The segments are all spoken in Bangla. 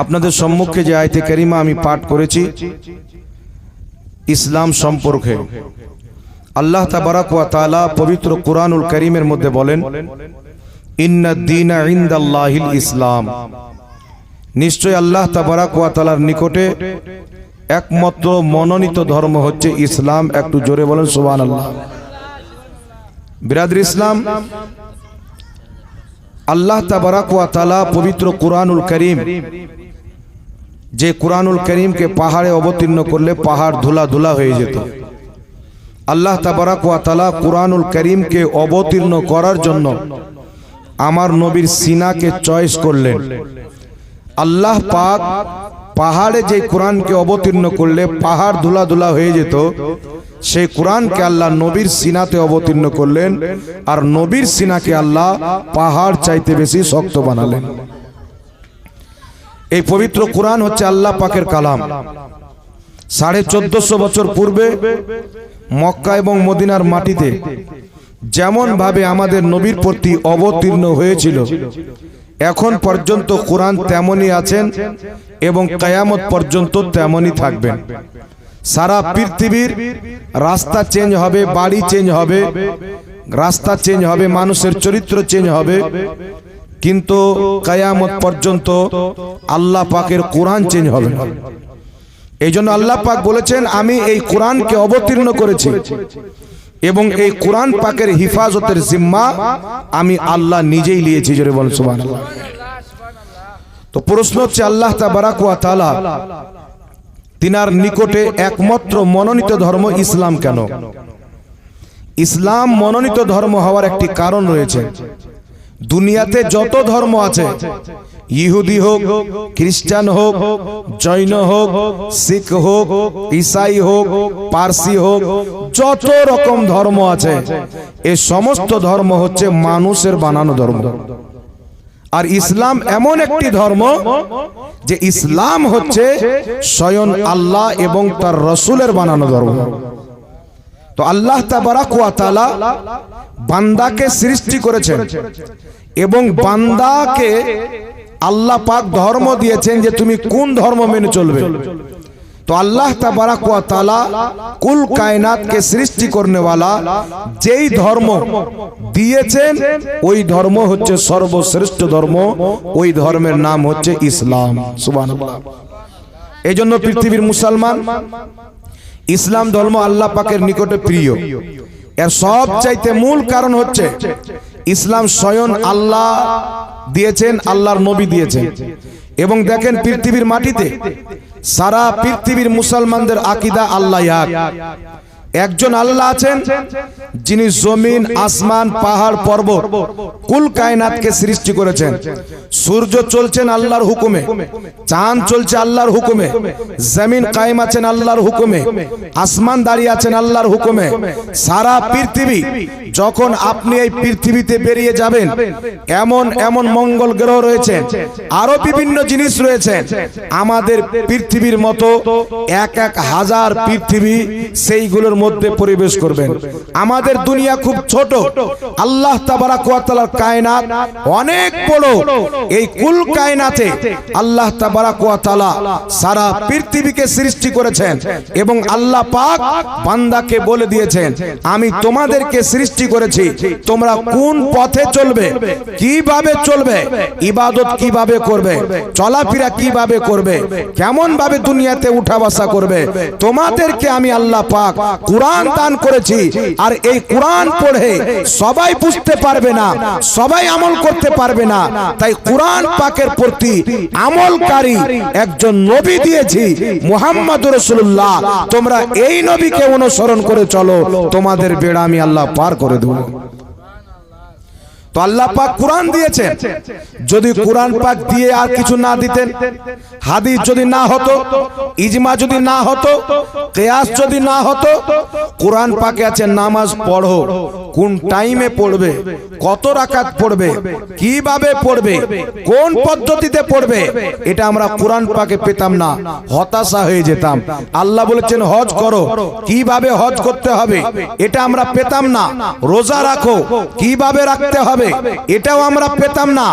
আপনাদের সম্মুখে যে আয়তে কারিমা আমি পাঠ করেছি, ইসলাম সম্পর্কে। আল্লাহ তাবারাক ওয়া তাআলা পবিত্র কোরআনুল করিমের মধ্যে বলেন ইনদাল্লাহিল ইসলাম। নিশ্চয় আল্লাহ তাবারাক ওয়া তাআলার নিকটে একমাত্র মনোনীত ধর্ম হচ্ছে ইসলাম। একটু জোরে বলেন, সুবহানাল্লাহ। বিরাদর ইসলাম আল্লাহ তাআলা পবিত্র কোরআনুল করিম, যে কোরআনুল করিমকে পাহাড়ে অবতীর্ণ করলে পাহাড় ধুলা ধুলা হয়ে যেত। আল্লাহ তাআলা কোরআনুল করিমকে অবতীর্ণ করার জন্য আমার নবীর সিনাকে চয়েস করলেন। আল্লাহ পাক পাহাড়ে যে কোরআনকে অবতীর্ণ করলে পাহাড় ধুলা ধুলা হয়ে যেত সেই কোরআনকে আল্লাহ নবীর সিনাতে অবতীর্ণ করলেন আর নবীর সিনাকে আল্লাহ পাহাড় চাইতে বেশি শক্ত বানালেন। এই পবিত্র কোরআন হচ্ছে আল্লাহ পাকের কালাম। সাড়ে চোদ্দশো বছর পূর্বে মক্কা এবং মদিনার মাটিতে যেমন ভাবে আমাদের নবীর প্রতি অবতীর্ণ হয়েছিল, এখন পর্যন্ত কোরআন তেমনই আছেন এবং কায়ামত পর্যন্ত তেমনই থাকবেন। সারা পৃথিবীর রাস্তা চেঞ্জ হবে বাড়ি চেঞ্জ হবে রাস্তা চেঞ্জ হবে মানুষের চরিত্র চেঞ্জ হবে। কিন্তু কায়ামত পর্যন্ত আল্লাহ পাকের কোরআন চেঞ্জ হবে না। এই জন্য আল্লাহ পাক বলেছেন আমি এই কোরআনকে অবতীর্ণ করেছি এবং এই কোরআন পাকের হিফাজতের জিম্মা আমি আল্লাহ নিজেই নিয়েছি। জোরে বল সুবহানাল্লাহ। তো প্রশ্ন হচ্ছে আল্লাহ তাবারাক ওয়া তাআলা তিনার নিকটে একমাত্র মনোনীত ধর্ম ইসলাম কেন? ইসলাম মনোনীত ধর্ম হওয়ার একটি কারণ রয়েছে। দুনিয়াতে যত ধর্ম আছে ইহুদি হোক খ্রিস্টান হোক জৈন হোক শিখ হোক ইসাই হোক পার্সি হোক যত রকম ধর্ম আছে এ সমস্ত ধর্ম হচ্ছে মানুষের বানানো ধর্ম। আর ইসলাম এমন একটি ধর্ম যে ইসলাম হচ্ছে স্বয়ং আল্লাহ এবং তার রসুলের বানানো ধর্ম। তো আল্লাহ তাবারাক ওয়া তাআলা বান্দাকে সৃষ্টি করেছেন এবং বান্দাকে আল্লাহ পাক ধর্ম দিয়েছেন যে তুমি কোন ধর্ম মেনে চলবে। তো আল্লাহ তাবারাক ওয়া তাআলা কুল কায়নাতকে সৃষ্টি করনেওয়ালা যেই ধর্ম দিয়েছেন, ওই ধর্ম হচ্ছে সর্বশ্রেষ্ঠ ধর্ম, ওই ধর্মের নাম হচ্ছে ইসলাম। এই জন্য পৃথিবীর মুসলমান, ইসলাম ধর্ম আল্লাহ পাকের নিকটে প্রিয়। এর সব চাইতে মূল কারণ হচ্ছে ইসলাম স্বয়ং আল্লাহ দিয়েছেন, আল্লাহর নবী দিয়েছেন। এবং দেখেন পৃথিবীর মাটিতে সারা পৃথিবীর মুসলমানদের আকিদা আল্লাহ একজন আল্লাহ আছেন, যিনি জমিন, আসমান, পাহাড়, পর্বত, কুল কায়নাতকে সৃষ্টি করেছেন। সূর্য চলছেন আল্লাহর হুকুমে, চাঁদ চলছে আল্লাহর হুকুমে, জমিন কায়েম আছেন আল্লাহর হুকুমে, আসমান দাঁড়িয়ে আছেন আল্লাহর হুকুমে। সারা পৃথিবী যখন আপনি এই পৃথিবীতে বেরিয়ে যাবেন, এমন এমন মঙ্গল গ্রহ রয়েছে, আরও বিভিন্ন জিনিস রয়েছে। আমাদের পৃথিবীর মতো এক এক হাজার পৃথিবী সেইগুলোর মধ্যে পরিবেশ করবেন। আমাদের দুনিয়া খুব ছোট। আল্লাহ তাবারাক কায়নাত অনেক বড়। এই কুল কায়নাতে আল্লাহ তাবারাক ওয়া তাআলা সারা পৃথিবীকে সৃষ্টি করেছেন এবং আল্লাহ পাক বান্দাকে বলে দিয়েছেন, আমি তোমাদেরকে সৃষ্টি করেছি। তোমরা কোন পথে চলবে? কীভাবে চলবে? ইবাদত কীভাবে করবে? চলাফেরা কীভাবে করবে? কেমন ভাবে দুনিয়াতে উঠা বসা করবে? তোমাদেরকে আমি আল্লাহ পাক কোরআন দান করেছি। আর এই কোরআন পড়ে সবাই বুঝতে পারবে না। সবাই আমল করতে পারবে না। তাই কোরআন পাকের প্রতি আমলকারী একজন নবী দিয়েছি মুহাম্মদ রসুল্লাহ তোমরা এই নবীকে অনুসরণ করে চলো। তোমাদের বেড়া আমি আল্লাহ পার করে দেব। তো আল্লাহ পাক কোরআন দিয়েছেন। যদি কোরআন পাক দিয়ে আর কিছু না দিতেন হাদিস যদি না হতো ইজমা যদি না হতো কেয়াস যদি না হতো কোরআন পাকে আছে নামাজ পড়ো। কোন টাইমে পড়বে? কত রাকাত পড়বে? কীভাবে পড়বে? কোন পদ্ধতিতে পড়বে? এটা আমরা কোরআন পাকে পেতাম না। হতাশা হয়ে যেতাম। আল্লাহ বলেছেন হজ করো। কীভাবে হজ করতে হবে? এটা আমরা পেতাম না। রোজা রাখো। কীভাবে রাখতে হবে? এটাও আমরা পেতাম না।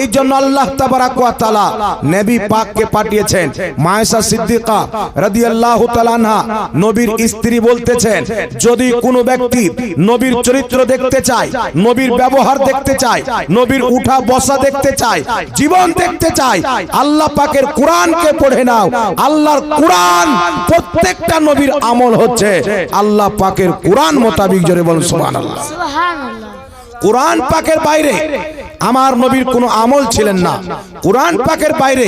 এই জন্য আল্লাহ তাবারাক ওয়া তাআলা নবী পাককে পাঠিয়েছেন। মায়েশা সিদ্দিকা রাদিয়াল্লাহু তাআলা আনহা নবীর স্ত্রী বলতেছেন, যদি কোনো ব্যক্তি নবীর চরিত্র দেখতে চায়, নবীর ব্যবহার দেখতে চায়, নবীর উঠা বসা দেখতে চায়, জীবন দেখতে চায়, আল্লাহ পাকের কোরআনকে পড়ে নাও। আল্লাহর কোরআন প্রত্যেকটা নবীর আমল হচ্ছে আল্লাহ পাকের কোরআন মোতাবিক জোরে বলুন সুবহানাল্লাহ। সুবহানাল্লাহ। কোরআন পাকের বাইরে আমার নবীর কোনো আমল ছিলেন না। কোরআন পাকের বাইরে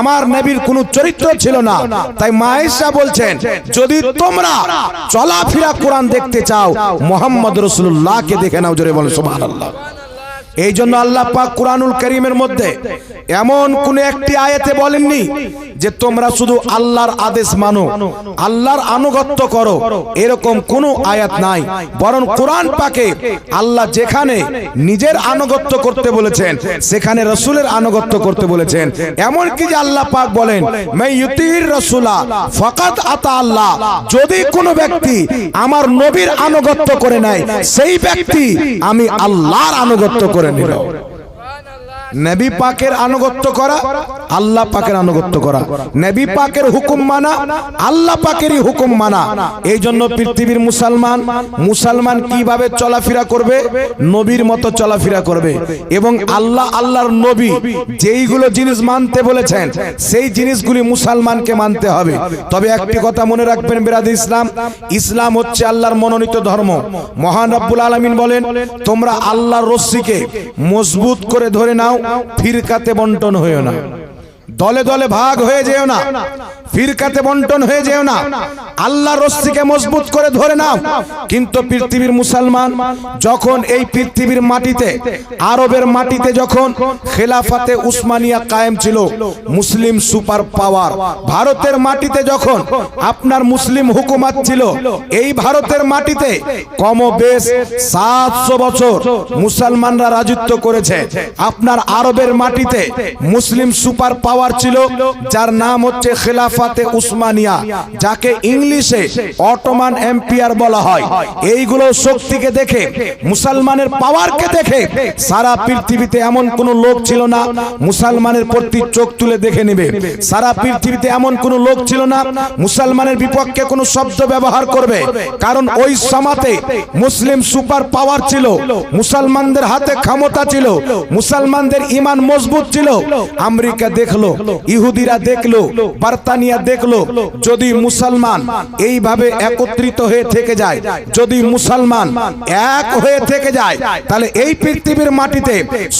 আমার নবীর কোনো চরিত্র ছিল না। তাই মায়েশা বলছেন যদি তোমরা চলাফেরা কোরআন দেখতে চাও মোহাম্মদ রসুল্লাহকে দেখে নাও জোরে বলে সুবহানাল্লাহ। এই জন্য আল্লাহ পাক কোরআনুল করিমের মধ্যে এমন কোন একটি আয়াতে বলেননি যে তোমরা শুধু আল্লাহর আদেশ মানো, আল্লাহর আনুগত্য করো, এরকম কোনো আয়াত নাই। বরং কোরআন পাকে আল্লাহ যেখানে নিজের আনুগত্য করতে বলেছেন, সেখানে রসুলের আনুগত্য করতে বলেছেন। এমন কি যে আল্লাহ পাক বলেন মাই ইউতির রসুলা ফাকাত আতা আল্লাহ। যদি কোনো ব্যক্তি আমার নবীর আনুগত্য করে নেয়, সেই ব্যক্তি আমি আল্লাহর আনুগত্য করে নিল নবী পাকের আনুগত্য করা, আল্লাহ পাকের আনুগত্য করা। নবী পাকের হুকুম মানা, আল্লাহ পাকেরই হুকুম মানা। এই জন্য পৃথিবীর মুসলমান মুসলমান কীভাবে চলাফেরা করবে? নবীর মতো চলাফেরা করবে। এবং আল্লাহ আল্লাহর নবী যেইগুলো জিনিস মানতে বলেছেন, সেই জিনিসগুলি মুসলমানকে মানতে হবে। তবে একটি কথা মনে রাখবেন বেরাদ ইসলাম ইসলাম হচ্ছে আল্লাহর মনোনীত ধর্ম। মহান রব্বুল আলমিন বলেন, তোমরা আল্লাহর রশ্মিকে মজবুত করে ধরে নাও ফিরকাতে বন্টন হয়েও না। দলে দলে ভাগ হয়ে যেও না। ফিরকাতে বন্টন হয়ে যেও না। আল্লাহ রশ্মিকে মজবুত করে ধরে নাও। কিন্তু পৃথিবীর মুসলমান যখন এই পৃথিবীর মাটিতে, আরবের মাটিতে যখন খেলাফাতে উসমানিয়া কায়েম ছিল, মুসলিম সুপার পাওয়ার, ভারতের মাটিতে যখন আপনার মুসলিম হুকুমাত ছিল, এই ভারতের মাটিতে কম বেশ সাতশো বছর মুসলমানরা রাজত্ব করেছে। আপনার আরবের মাটিতে মুসলিম সুপার পাওয়ার ছিল, যার নাম হচ্ছে খেলাফাতে উসমানিয়া, যাকে ইংলিশে অটোমান এম্পিয়ার বলা হয়। এইগুলো শক্তিকে দেখে, মুসলমানের পাওয়ারকে দেখে, সারা পৃথিবীতে এমন কোন লোক ছিল না, মুসলমানের প্রতি চোখ তুলে দেখে নেবে। সারা পৃথিবীতে এমন কোন লোক ছিল না, মুসলমানের বিপক্ষে কোনো শব্দ ব্যবহার করবে। কারণ ওই সমাতে মুসলিম সুপার পাওয়ার ছিল, মুসলমানদের হাতে ক্ষমতা ছিল, মুসলমানদের ইমান মজবুত ছিল। আমেরিকা দেখল ইহুদিরা দেখল বার্তানিয়া দেখল যদি মুসলমান এইভাবে একত্রিত হয়ে থেকে যায় যদি মুসলমান এক হয়ে থেকে যায় তাহলে এই পৃথিবীর মাটিতে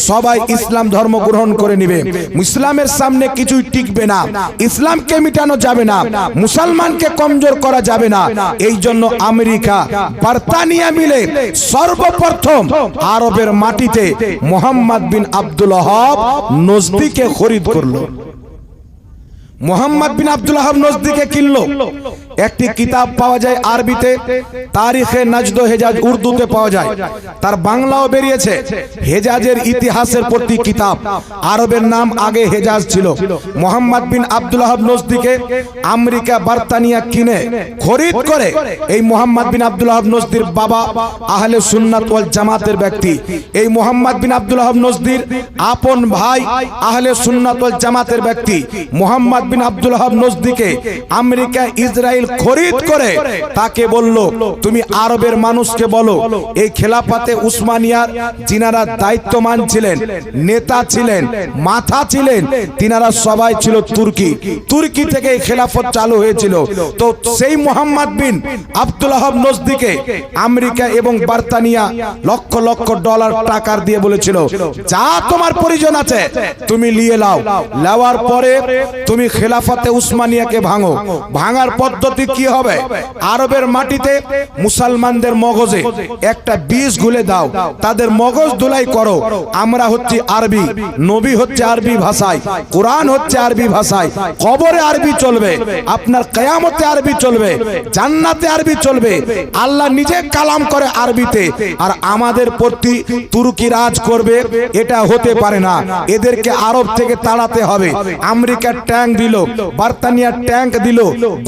সবাই ইসলাম ধর্ম গ্রহণ করে নিবে। ইসলামের সামনে কিছুই টিকবে না ইসলামকে মিটানো যাবে না মুসলমানকে কমজোর করা যাবে না। এই জন্য আমেরিকা বার্তানিয়া মিলে সর্বপ্রথম আরবের মাটিতে মোহাম্মদ বিন আব্দুল হব নজদিকে খরিদ করল। মোহাম্মদ বিন আব্দুল হাব নজদিকে কিনলো। একটি কিতাব পাওয়া যায় আরবিতে, তারিখে নাজদ হেজাজ উর্দুতে পাওয়া যায়। তার বাংলাও বেরিয়েছে। হেজাজের ইতিহাসের প্রতি কিতাব। আরবের নাম আগে হেজাজ ছিল। মোহাম্মদ বিন আব্দুল হাব নজদিকে আমেরিকা বার্তানিয়া কিনে খরিদ করে এই মোহাম্মদ বিন আব্দুল হাব নজদির বাবা আহলে সুন্নাত ওয়াল জামাতের ব্যক্তি। এই মোহাম্মদ বিন আব্দুল হাব নজদির আপন ভাই আহলে সুন্নাত ওয়াল জামাতের ব্যক্তি। মোহাম্মদ বিন আব্দুল হাব নজদিকে আমেরিকা, ইসরায়েল খরিদ করে তাকে বলল, তুমি আরবের মানুষকে বলো, এই খেলাফাতে উসমানিয়ার যিনারা দায়িত্বমান ছিলেন, নেতা ছিলেন, মাথা ছিলেন, তিনারা সবাই ছিল তুর্কি। তুর্কি থেকে এই খেলাফত চালু হয়েছিল। তো সেই মোহাম্মদ বিন আব্দুল হাব নজদিকে আমেরিকা এবং বার্তানিয়া লক্ষ লক্ষ ডলার টাকার দিয়ে বলেছিল, যা তোমার পরিজন আছে, তুমি নিয়ে লাও নেওয়ার পরে তুমি খেলাফাতে উসমানিয়াকে ভাঙো। ভাঙার পদ্ধতি কি হবে? আরবের মাটিতে মুসলমানদের মগজে একটা বীজ গুলে দাও। তাদের মগজ ধুলাই করো। আমরা হচ্ছে আরবি, নবী হচ্ছে আরবি ভাষায়, কোরআন হচ্ছে আরবি ভাষায়। কবরে আরবি চলবে, আপনার কেয়ামতে আরবি চলবে, জান্নাতে আরবি চলবে। আল্লাহ নিজে কালাম করে আরবিতে। আর আমাদের প্রতি তুর্কি রাজ করবে, এটা হতে পারে না। এদেরকে আরব থেকে তাড়াতে হবে। আমেরিকার ট্যাঙ্ক দিল, বার্তানিয়ার ট্যাঙ্ক দিল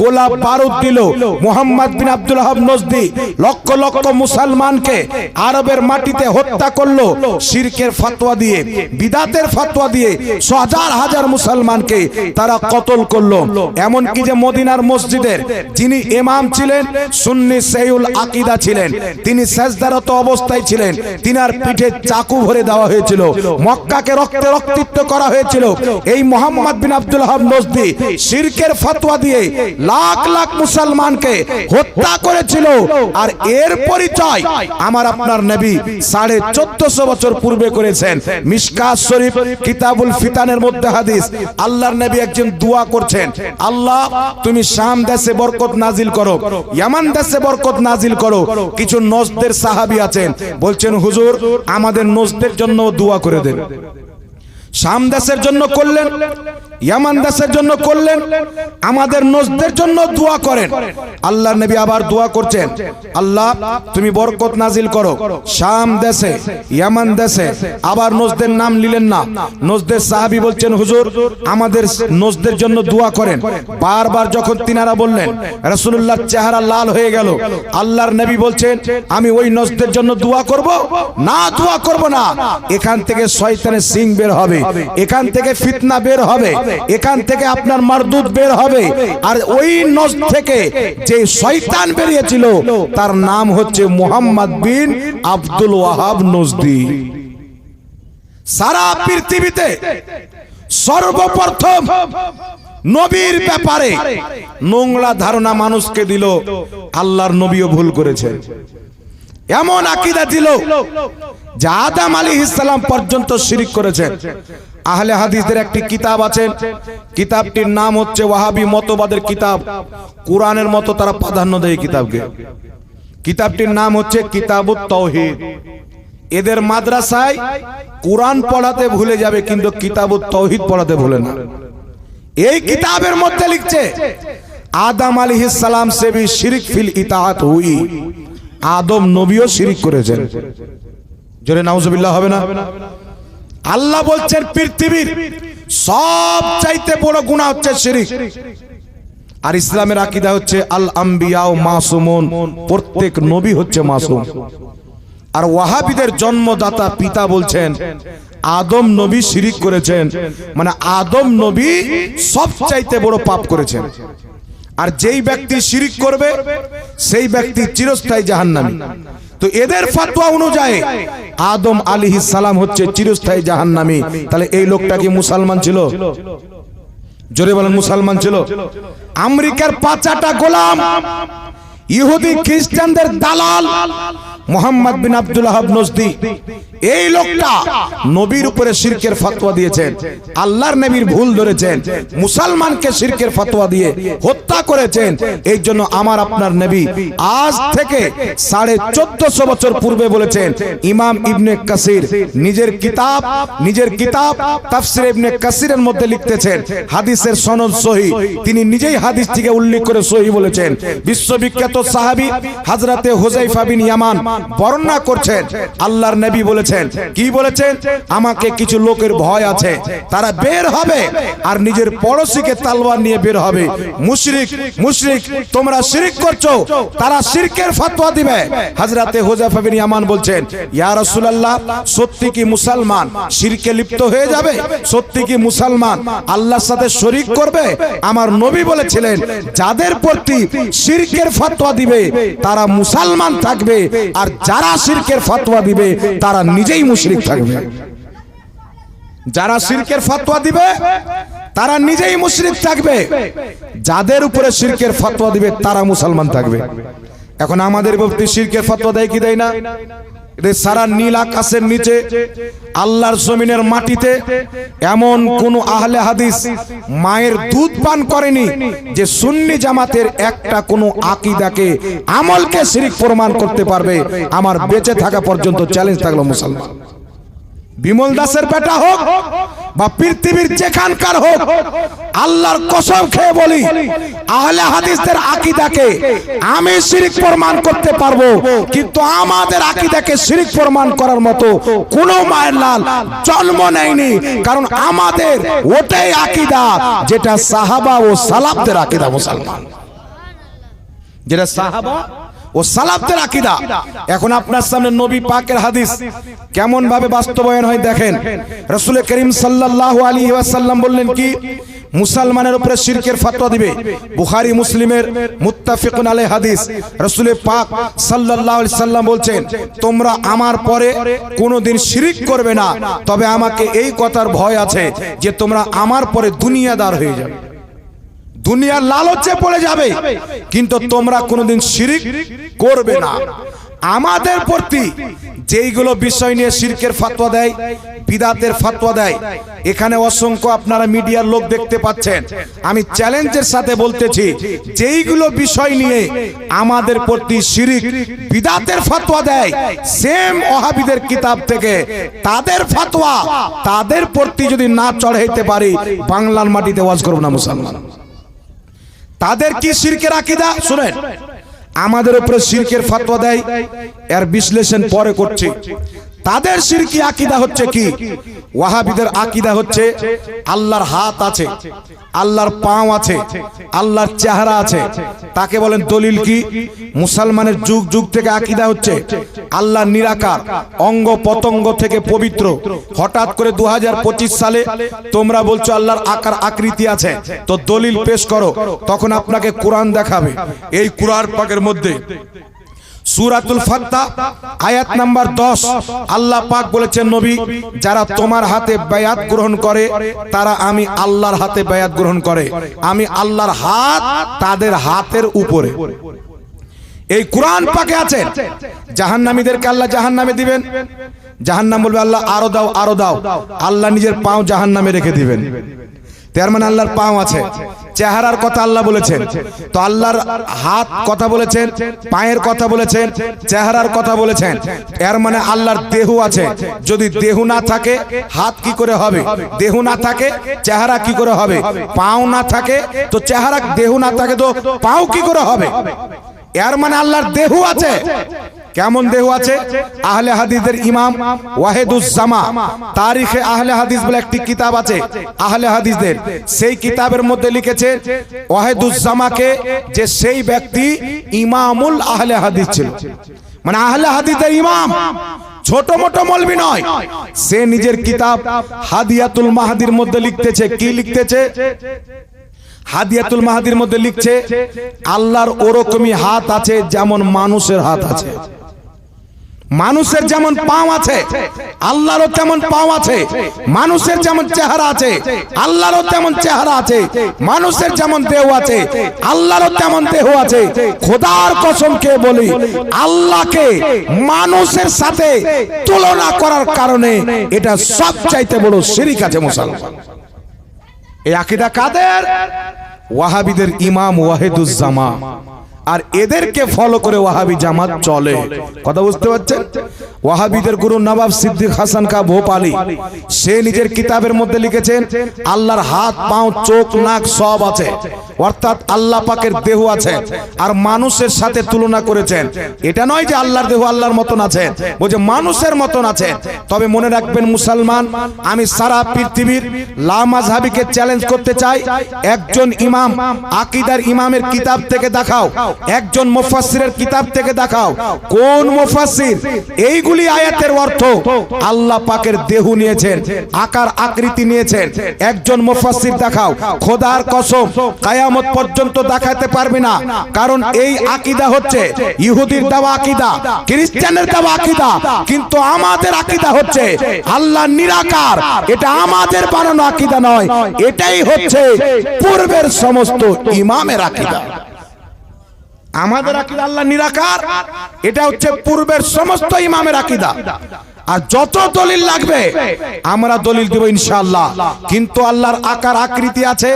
গোলাপ বারুদ দিল। মোহাম্মদ বিন আব্দুল নজদি লক্ষ লক্ষ মুসলমানকে আরবের মাটিতে হত্যা করল শিরকের ফতোয়া দিয়ে, বিদাতের ফতোয়া দিয়ে হাজার হাজার মুসলমানকে তারা কতল করল। এমন কি যে মদিনার মসজিদের যিনি ইমাম ছিলেন, সুন্নি সেইউল আকিদা ছিলেন, তিনি সেজদারত অবস্থায় ছিলেন, তিনার পিঠে চাকু ভরে দেওয়া হয়েছিল, মক্কাকে রক্তে রক্তিত করা হয়েছিল। এই Muhammad bin Abdul Wahhab Najdi শিরকের ফতোয়া দিয়ে লাখ লাখ মুসলমানকে হত্যা করেছিল। আর এর পরিচয় আমার আপনার নবী সাড়ে চোদ্দশো বছর পূর্বে করেছেন। মিসকাত শরীফ কিতাবুল ফিতানের মধ্যে হাদিস, আল্লাহর নবী একজন দোয়া করছেন, আল্লাহ, তুমি শাম দেশে বরকত নাজিল করো, ইয়ামান দেশে বরকত নাজিল করো। কিছু নজদের সাহাবী আছেন, বলছেন, হুজুর, আমাদের নজদের জন্য দোয়া করে দেন। শাম দেশের জন্য করলেন, ইয়ামান দেশের জন্য করলেন, আমাদের নজদের জন্য দোয়া করেন। আল্লাহ নবী আবার দোয়া করছেন, আল্লাহ, তুমি বরকত নাজিল করো। শাম দেশে, ইয়ামান দেশে, আবার নজদের নাম নিলেন না। নজদের সাহাবি বলছেন, হুজুর, আমাদের নজদের জন্য দোয়া করেন। বারবার যখন তিনারা বললেন রাসূলুল্লাহ চেহারা লাল হয়ে গেল। আল্লাহর নবী বলছেন, আমি ওই নজদের জন্য দোয়া করব? না, দোয়া করব না। এখান থেকে শয়তানের সিং বের হবে। এখান থেকে ফিতনা বের হবে। এখান থেকে আপনার মারদুদ বের হবে। আর ওই নজ থেকে যে শয়তান বেরিয়েছিল তার নাম হচ্ছে মোহাম্মদ বিন আব্দুল ওয়াহাব নজদি। সারা পৃথিবীতে সর্বপ্রথম নবীর ব্যাপারে নোংরা ধারণা মানুষকে দিল আল্লাহর নবীও ভুল করেছে। এমন আকিদা দিল যে আদাম আলী ইসলাম পর্যন্ত শিরিক করেছেন আহলে হাদিসদের একটি কিতাব আছে। কিতাবটির নাম হচ্ছে ওয়াহাবি মতবাদের কিতাব। কোরআনের মতো তারা প্রাধান্য দেয় কিতাবকে। কিতাবটির নাম হচ্ছে কিতাবুত তৌহিদ এদের মাদ্রাসায় কোরআন পড়াতে ভুলে যাবে, কিন্তু কিতাবুত তৌহিদ পড়াতে ভুলে না। এই কিতাবের মধ্যে লিখছে, আদম আলাইহিস সালাম সে ভি শিরক ফিল ইতাআত হুই। আদম নবীও শিরিক করেছেন। জোরে নাউজুবিল্লাহ হবে না? আল্লাহ বলছেন, পৃথিবীর সব চাইতে বড় গুনাহ হচ্ছে শিরিক। আর ইসলামের আকীদা হচ্ছে আল আম্বিয়া ও মাসুমুন, প্রত্যেক নবী হচ্ছে মাসুম। আর ওয়াহাবিদের জন্মদাতা পিতা বলছেন, আদম নবী শিরিক করেছেন মানে আদম নবী সব চাইতে বড় পাপ করেছেন। আর যেই ব্যক্তি শিরিক করবে, সেই ব্যক্তি চিরস্থায়ী জাহান্নামী। তো এদের ফাতোয়া অনুযায়ী আদম আলী সালাম হচ্ছে চিরস্থায়ী জাহান্নামী। তাহলে এই লোকটা কি মুসলমান ছিল? জোরে বলেন, মুসলমান ছিল। আমেরিকার পাঁচাটা গোলাম, ইহুদি খ্রিস্টানদের দালাল মোহাম্মদ বিন আব্দুল আহাব নজদি। এই লোকটা নবীর উপরে শিরকের ফতোয়া দিয়েছেন, আল্লাহর নবীর ভুল ধরেছেন, মুসলমানকে শিরকের ফতোয়া দিয়ে হত্যা করেছেন, এই জন্য আমার আপনার নবী আজ থেকে সাড়ে চোদ্দশো বছর পূর্বে বলেছেন, ইমাম ইবনে কাসির নিজের কিতাব নিজের কিতাব তাফসির ইবনে কাসিরের মধ্যে লিখতেছেন, হাদিসের সনদ সহি, তিনি নিজেই হাদিসটিকে উল্লেখ করে সহি বলেছেন, বিশ্ববিখ্যাত সাহাবী হযরতে হুযায়ফা বিন ইয়ামান বর্ণনা করছেন। আল্লাহর নবী বলেছেন। কি বলেছেন? আমাকে কিছু লোকের ভয় আছে। তারা বের হবে আর নিজের পড়োশিকে তলোয়ার নিয়ে বের হবে। মুশরিক মুশরিক, তোমরা শিরক করছ। তারা শিরকের ফতোয়া দিবে। হযরতে হুযায়ফা বিন ইয়ামান বলছেন, ইয়া রাসূলুল্লাহ, সত্যি কি মুসলমান শিরকে লিপ্ত হয়ে যাবে? সত্যি কি মুসলমান আল্লাহর সাথে শরীক করবে? আমার নবী বলেছিলেন, যাদের প্রতি শিরকের ফতোয়া দিবে, তারা মুসলমান থাকবে আর যারা শিরকের ফতোয়া দিবে তারা নিজেই মুশরিক থাকবে। যারা শিরকের ফতোয়া দিবে তারা নিজেই মুশরিক থাকবে। যাদের উপরে শিরকের ফতোয়া দিবে তারা মুসলমান থাকবে। এখন আমাদের প্রতি শিরকের ফতোয়া দেয় কি দেয় না। এদের সারা নীল আকাশের নিচে, আল্লাহর জমিনের মাটিতে এমন কোন আহলে হাদিস মায়ের দুধ পান করেনি যে সুন্নি জামাতের একটা কোনো আকিদাকে, আমলকে শিরিক প্রমাণ করতে পারবে। আমার বেঁচে থাকা পর্যন্ত চ্যালেঞ্জ থাকল মুসলমান। বিমল দাসের বেটা হোক বা পৃথিবীর যেখানকার হোক, আল্লাহর কসম খেয়ে বলি, আহলে হাদিসদের আকিদাকে আমি শিরিক প্রমাণ করতে পারব, কিন্তু আমাদের আকিদাকে শিরিক প্রমাণ করার মতো কোনো মায়ের লাল জন্ম নেয়নি, কারণ আমাদের ওটাই আকিদা যেটা সাহাবা ও সালাবদের আকিদা মুসলমান। যেটা সাহাবা ও সালাবদের আকিদা। এখন আপনার সামনে নবী পাকের হাদিস কেমন ভাবে বাস্তবায়ন হয় দেখেন। রসুল করিম সাল্লাল্লাহু আলাইহি ওয়াসাল্লাম বললেন কি, মুসলমানের উপরে শিরকের ফতোয়া দিবে। বুখারী, মুসলিমের মুত্তাফিকুন আলাই হাদিস। রসুল পাক আলাইহি সাল্লাম বলছেন, তোমরা আমার পরে কোনোদিন শিরিক করবে না, তবে আমাকে এই কথার ভয় আছে যে তোমরা আমার পরে দুনিয়াদার হয়ে যাবে। দুনিয়ার লালচে পড়ে যাবে। কিন্তু তোমরা কোনোদিন শিরিক করবে না। আমাদের প্রতি যেইগুলো বিষয় নিয়ে শিরকের ফাতোয়া দেয়, বিদাতের ফাতোয়া দেয়, এখানে অসংখ্য আপনারা মিডিয়ার লোক দেখতে পাচ্ছেন। আমি চ্যালেঞ্জের সাথে বলতেছি, যেইগুলো বিষয় নিয়ে আমাদের প্রতি শিরিক বিদাতের ফাতোয়া দেয়, সেম ওহাবিদের কিতাব থেকে তাদের ফাতোয়া, তাদের প্রতি যদি না চড়াইতে পারি, বাংলার মাটিতে ওয়াজ করব না মুসলমান। তাদের কি শিরকের আকিদা? শুনেন। আমাদের উপরে শিরকের ফতোয়া দেয় এর বিশ্লেষণ পরে করছি। তাদের শিরকি আকিদা হচ্ছে কি? ওয়াহাবিদের আকিদা হচ্ছে আল্লাহর হাত আছে, আল্লাহর পাও আছে, আল্লাহর চেহারা আছে। তাকে বলেন দলিল কি? মুসলমানের যুগ যুগ থেকে আকিদা হচ্ছে আল্লাহ নিরাকার, অঙ্গ পতঙ্গ থেকে পবিত্র। হঠাৎ করে দু হাজার পঁচিশ সালে তোমরা বলছো আল্লাহর আকার আকৃতি আছে, তো দলিল পেশ করো, তখন আপনাকে কোরআন দেখাবে। এই কোরআন পাকের মধ্যে সুরাতুল ফাত্তা, আয়াত নাম্বার দশ। আল্লাহ পাক বলেছেন, নবী, যারা তোমার হাতে বায়াত গ্রহণ করে, তারা আমি আল্লাহর হাতে বায়াত গ্রহণ করে। আমি আল্লাহর হাত তাদের হাতের উপরে। এই কোরআন পাকে আছেন জাহান্নামীদেরকে আল্লাহ জাহান্নামে দিবেন। জাহান্নাম বলবে, আল্লাহ আরও দাও আরও দাও। আল্লাহ নিজের পাও জাহান্নামে রেখে দিবেন। তার মানে আল্লাহর পাও আছে। চেহারার কথা আল্লাহ বলেছেন। তো আল্লাহর হাত কথা বলেছেন, পায়ের কথা বলেছেন, চেহারার কথা বলেছেন। এর মানে আল্লাহর দেহ আছে। যদি দেহ না থাকে, হাত কি করে হবে? দেহ না থাকে, চেহারা কি করে হবে? পাও না থাকে, তো চেহারা দেহ না থাকে, তো পাও কি করে হবে? এর মানে আল্লাহর দেহ আছে। কেমন দেহ আছে? আহলে হাদিসের ইমাম ওয়াহেদুজ্জামা, তারিখে আহলে হাদিস বলে একটি কিতাব আছে, আহলে হাদিসদের। সেই কিতাবের মধ্যে লিখেছে, ওয়াহেদুজ্জামাকে যে সেই ব্যক্তি ইমামুল আহলে হাদিস ছিল। মানে আহলে হাদিসের ইমাম, ছোট মোটো মলবি নয়। সে নিজের কিতাব হাদিয়াতুল মাহাদির মধ্যে লিখতেছে, কি লিখতেছে? হাদিয়াতুল মাহাদির মধ্যে লিখছে, আল্লাহর ওরকমই হাত আছে যেমন মানুষের হাত আছে। মানুষের যেমন পাও আছে, আল্লাহরও তেমন পাও আছে, মানুষের যেমন চেহারা আছে, আল্লাহরও তেমন চেহারা আছে, মানুষের যেমন দেহ আছে, আল্লাহরও তেমন দেহ আছে। খোদার কসম কে বলি, আল্লাহকে মানুষের সাথে তুলনা করার কারণে এটা সব চাইতে বড় শিরিক আছে মুসলমান। এই আকিদা কাদের? ওয়াহাবিদের ইমাম ওয়াহিদুজ্জামা। আর এদেরকে ফলো করে ওয়াহাবি জামাত চলে। কথা বুঝতে পারছেন? ওয়াহাবিদের গুরু নবাব সিদ্দিক হাসান কা ভোপালি, সে নিজের কিতাবের মধ্যে লিখেছেন, আল্লাহর হাত, পাও, চোখ, নাক সব আছে। অর্থাৎ আল্লাহ পাকের দেহ আছে আর মানুষের সাথে তুলনা করেছেন। এটা নয় যে আল্লাহর দেহ আল্লাহর মতন আছে বলছে মানুষের মতন আছে। তবে মনে রাখবেন, মুসলমান, আমি সারা পৃথিবীর লামাজহাবিকে চ্যালেঞ্জ করতে চাই। একজন ইমাম, আকিদার ইমামের কিতাব থেকে দেখাও। একজন মুফাসসিরের কিতাব থেকে দেখাও। কোন মুফাসসির? এইগুলি আয়াতের অর্থ আল্লাহ পাকের দেহ নিয়েছেন, আকার আকৃতি নিয়েছেন। একজন মুফাসসির দেখাও, খোদার কসম, কায়ামত পর্যন্ত দেখাতে পারবে না। কারণ এই আকিদা হচ্ছে ইহুদির দেওয়া আকিদা খ্রিস্টানের দেওয়া আকিদা। কিন্তু আমাদের আকিদা হচ্ছে আল্লাহ নিরাকার। এটা আমাদের বানানো আকিদা নয়, এটাই হচ্ছে পূর্বের সমস্ত ইমামের আকিদা। আমাদের আকিদা আল্লাহ নিরাকার। এটা হচ্ছে পূর্বের সমস্ত ইমামের আকিদা। আর যত দলিল লাগবে, আমরা দলিল দেব ইনশাআল্লাহ। কিন্তু আল্লাহর আকার আকৃতি আছে,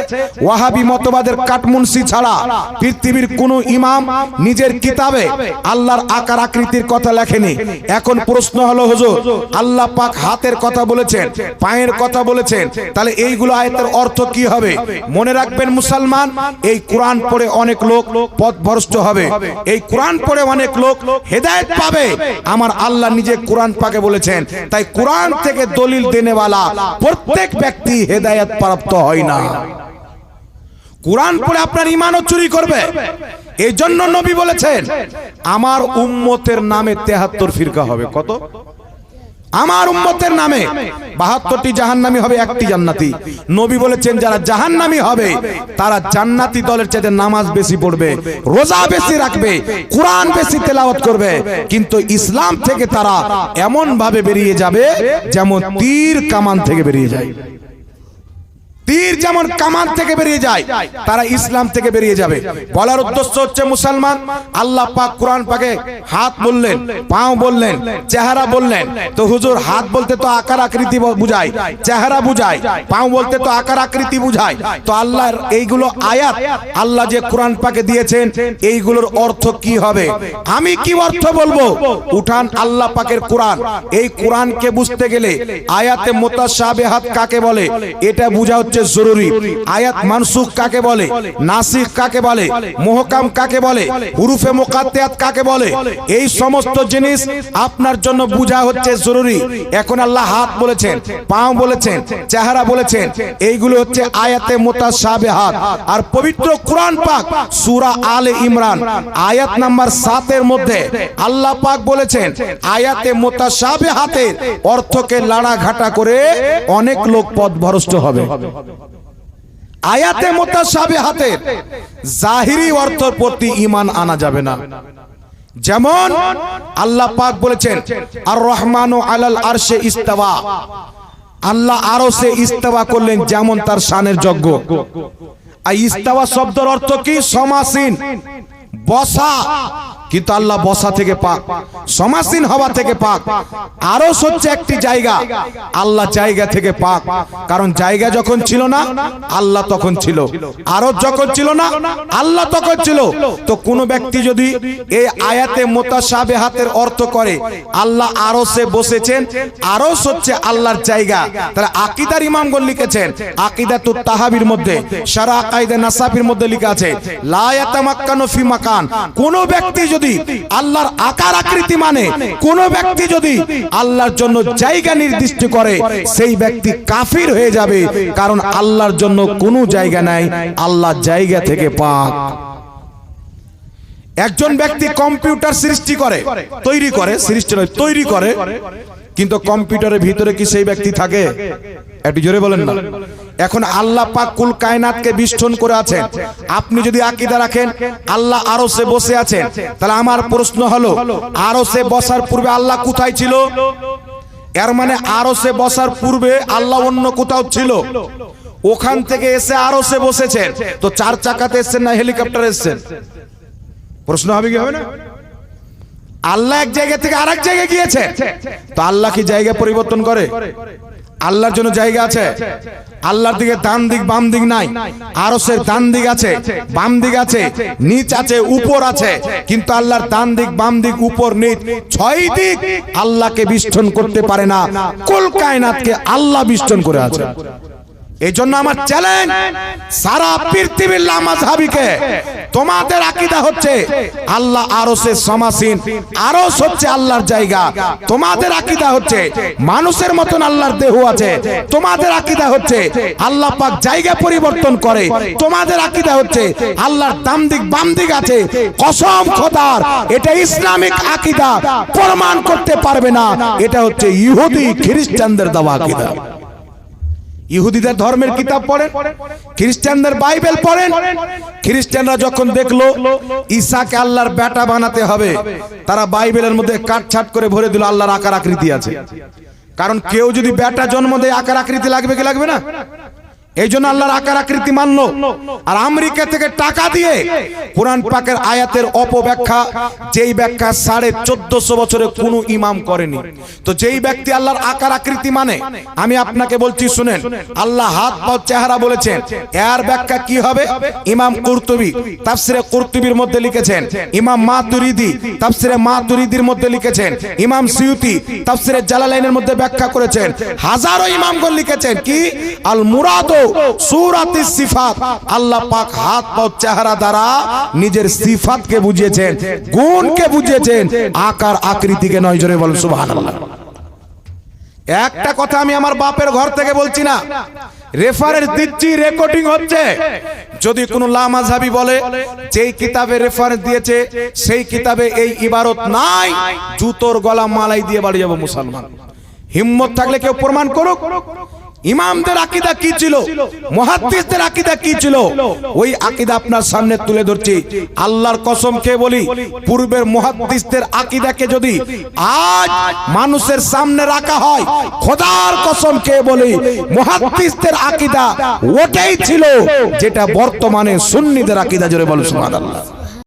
ওয়াহাবি মতবাদের কাটমুনসি ছাড়া পৃথিবীর কোন ইমাম নিজের কিতাবে আল্লাহর আকার আকৃতির কথা লেখেনি। এখন প্রশ্ন হলো, হুজুর, আল্লাহ পাক হাতের কথা বলেছেন, পায়ের কথা বলেছেন, তাহলে এইগুলো আয়াতের অর্থ কি হবে? মনে রাখবেন মুসলমান, এই কোরআন পড়ে অনেক লোক পথভ্রষ্ট হবে। এই কোরআন পড়ে অনেক লোক হেদায়েত পাবে। আমার আল্লাহ নিজে কোরআন পাকে বলেছেন, তাই কোরআন থেকে দলিল দেনেওয়ালা প্রত্যেক ব্যক্তি হেদায়ত প্রাপ্ত হয় না। কোরআন পড়ে আপনার ইমানও চুরি করবে। এই জন্য নবী বলেছেন, আমার উম্মতের নামে তেহাত্তর ফিরকা হবে। কত? আমার উম্মতের নামে বাহাত্তরটি জাহান্নামি হবে, একটি জান্নাতি। নবী বলেছেন, যারা জাহান্নামি হবে, তারা জান্নাতি দলের চাইতে নামাজ বেশি পড়বে, রোজা বেশি রাখবে, কোরআন বেশি তেলাওয়াত করবে। কিন্তু ইসলাম থেকে তারা এমন ভাবে বেরিয়ে যাবে যেমন তীর কামান থেকে বেরিয়ে যায়। তীর যেমন কামান থেকে বেরিয়ে যায়, তারা ইসলাম থেকে বেরিয়ে যাবে। বলার উদ্দেশ্য হচ্ছে মুসলমান, আল্লাহ পাক কোরআন পাকে হাত বললেন, পাও বললেন, চেহারা বললেন। তো হুজুর, হাত বলতে তো আকার আকৃতি বুঝায়, চেহারা বুঝায়, পাও বলতে তো আকার আকৃতি বুঝায়। তো আল্লাহর এইগুলো আয়াত, আল্লাহ যে কোরআন পাকে দিয়েছেন, এইগুলোর অর্থ কি হবে? আমি কি অর্থ বলব? উঠান আল্লাহ পাকের কোরআন। এই কোরআনকে বুঝতে গেলে আয়াতে মোতাসাবেহাত কাকে বলে? এটা বোঝা জরুরি। আয়াত মানসুখ কাকে বলে? নাসিক কাকে বলে? মোহকাম কাকে বলে? হুরুফে মুকাত্তায়াত কাকে বলে? এই সমস্ত জিনিস আপনার জন্য বোঝা হচ্ছে জরুরি। এখন আল্লাহ হাত বলেছেন, পাও বলেছেন, চেহারা বলেছেন, এইগুলো হচ্ছে আয়াতে মোতাসাবেহাত আর পবিত্র কোরআন পাক, সূরা আলে ইমরান, আয়াত নাম্বার 7 এর মধ্যে আল্লাহ পাক বলেছেন, আয়াতে মোতাসাবেহাতের অর্থকে লাড়া ঘাটা করে অনেক লোক পথ পথভ্রষ্ট হবে। আয়াতে মোতাসাবে হাতের জাহিরি অর্থ প্রতি ইমান আনা যাবে না। যেমন আল্লাহ পাক বলেছেন আর রহমান ও আলাল আরশে ইস্তাওয়া। আল্লাহ আরও সে ইস্তাওয়া করলেন যেমন তার শানের যজ্ঞ। আর ইস্তাওয়া শব্দের অর্থ কি? সমাসীন, বসা। কিন্তু আল্লাহ বসা থেকে পাক, সমাসীন হওয়া থেকে পাক, আরও হচ্ছে একটি জায়গা আল্লাহ জায়গা থেকে পাক। কারণ জায়গা যখন ছিল না, আল্লাহ তখন ছিল। আরও যখন ছিল না, আল্লাহ তখন ছিল। তো কোন ব্যক্তি যদি এই আয়াতে মোতাসাবে হাতের অর্থ করে, আল্লাহ আরও সে বসেছেন, আরও হচ্ছে আল্লাহর জায়গা। তাহলে আকিদার ইমামগণ লিখেছেন আকিদা তো তাহাবির মধ্যে, সারা আকাইদা নাসাফির মধ্যে লেখা আছে, লা ইয়াতামাক্কানু ফি মাকান। কোন ব্যক্তি যদি আল্লাহর আকার আকৃতি মানে কোন ব্যক্তি যদি আল্লাহর জন্য জায়গা নির্দিষ্ট করে, সেই ব্যক্তি কাফির হয়ে যাবে, কারণ আল্লাহর জন্য কোনো জায়গা নাই, আল্লাহ জায়গা থেকে পাক। একজন ব্যক্তি কম্পিউটার সৃষ্টি করে, তৈরি করে, সৃষ্টি তৈরি করে, কিন্তু কম্পিউটারের ভিতরে কি সেই ব্যক্তি থাকে? একটু জোরে বলেন না। এখন আল্লাহ পাক কুল কায়নাতকে বিষ্ঠন করে আছেন। আপনি যদি আকীদা রাখেন, আল্লাহ আরও সে বসে আছেন। তাহলে আমার প্রশ্ন হলো আরও সে বসার পূর্বে আল্লাহ কোথায় ছিল? এর মানে আরও সে বসার পূর্বে আল্লাহ অন্য কোথাও ছিল। ওখান থেকে এসে আরও সে বসেছেন। তো চার চাকাতে এসছেন না হেলিকপ্টার এসছেন? প্রশ্ন হবে কি হবে না? আল্লাহ এক জায়গা থেকে আরেক জায়গায় গিয়েছে। তো আল্লাহ কি জায়গা পরিবর্তন করে? আল্লাহর জন্য জায়গা আছে। আল্লাহর দিকে ডান দিক বাম দিক নাই। আরসের ডান দিক আছে বাম দিক আছে। নিচ আছে উপর আছে। কিন্তু আল্লাহর ডান দিক বাম দিক উপর নিচ ছয় দিক আল্লাহকে বিষ্টন করতে পারে না। কল কায়নাতকে আল্লাহ বিষ্টন করে আছে। এই জন্য আমার চ্যালেঞ্জ সারা পৃথিবীর লামাজহাবিকে তোমাদের আকীদা হচ্ছে আল্লাহ সমাসীন হচ্ছে আল্লাহর জায়গা। তোমাদের আকীদা হচ্ছে মানুষের মতন আল্লাহর দেহ আছে। তোমাদের আকীদা হচ্ছে আল্লাহ পাক জায়গা পরিবর্তন করে। তোমাদের আকিদা হচ্ছে আল্লাহর ডান দিক বাম দিক আছে। কসম খোদার এটা ইসলামিক আকিদা প্রমাণ করতে পারবে না। এটা হচ্ছে ইহুদি খ্রিস্টানদের দেওয়া আকীদা। ইহুদিদের ধর্মের কিতাব পড়েন খ্রিস্টানদের বাইবেল পড়েন। খ্রিস্টানরা যখন দেখল ঈশাকে আল্লাহর বেটা বানাতে হবে তারা বাইবেলের মধ্যে কাটছাট করে ভরে দিল আল্লাহর আকার আকৃতি আছে। কারণ কেউ যদি বেটা জন্ম দেয় আকার আকৃতি লাগবে কি লাগবে না। এই জন্য আল্লাহর আকার আকৃতি মানলো আর আমেরিকা থেকে টাকা দিয়ে কোরআন পাকের আয়াতের অপব্যাখ্যা, যেই ব্যাখ্যা সাড়ে চোদ্দশো বছরে কোনো ইমাম করেনি। তো যেই ব্যক্তি আল্লাহর আকার আকৃতি মানে আমি আপনাকে বলছি শুনেন, আল্লাহ হাত পাও চেহারা বলেছেন, এর ব্যাখ্যা কি হবে? ইমাম কুরতুবি তাফসিরে কুরতুবির মধ্যে লিখেছেন, ইমাম মাতুরিদি তাফসিরে মাতুরিদির মধ্যে লিখেছেন, ইমাম সিউতি তাফসিরে জালালাইনের মধ্যে ব্যাখ্যা করেছেন, হাজারো ইমামগণ লিখেছেন, কি? আল মুরাদো সূরাতি সিফাত। আল্লাহ পাক হাত পাও চেহারা দ্বারা নিজের সিফাতকে বুঝিয়েছেন, গুণকে বুঝিয়েছেন, আকার, আকৃতিকে নয় বলেন একটা কথা আমি আমার বাপের ঘর থেকে বলছি না রেফারেন্স দিচ্ছি, রেকর্ডিং হচ্ছে। যদি কোনো লামাঝাবি বলে, যেই কিতাবে রেফারেন্স দিয়েছে, সেই কিতাবে এই ইবারত নাই, জুতোর গলা মালাই দিয়ে বাড়ি যাব মুসলমান। হিম্মত থাকলে কেউ প্রমাণ করুক। ইমামদের আকিদা কি ছিল? মুহাদ্দিসদের আকিদা কি ছিল? ওই আকিদা আপনার সামনে তুলে ধরছি। আল্লাহর কসম খেয়ে বলি, পূর্বের মুহাদ্দিসদের আকিদাকে যদি আজ মানুষের সামনে রাখা হয়, খোদার কসম খেয়ে বলি, মুহাদ্দিসদের আকিদা ওটাই ছিল, যেটা বর্তমানে সুন্নিদের আকিদা, জোরে বলে সুবহানাল্লাহ।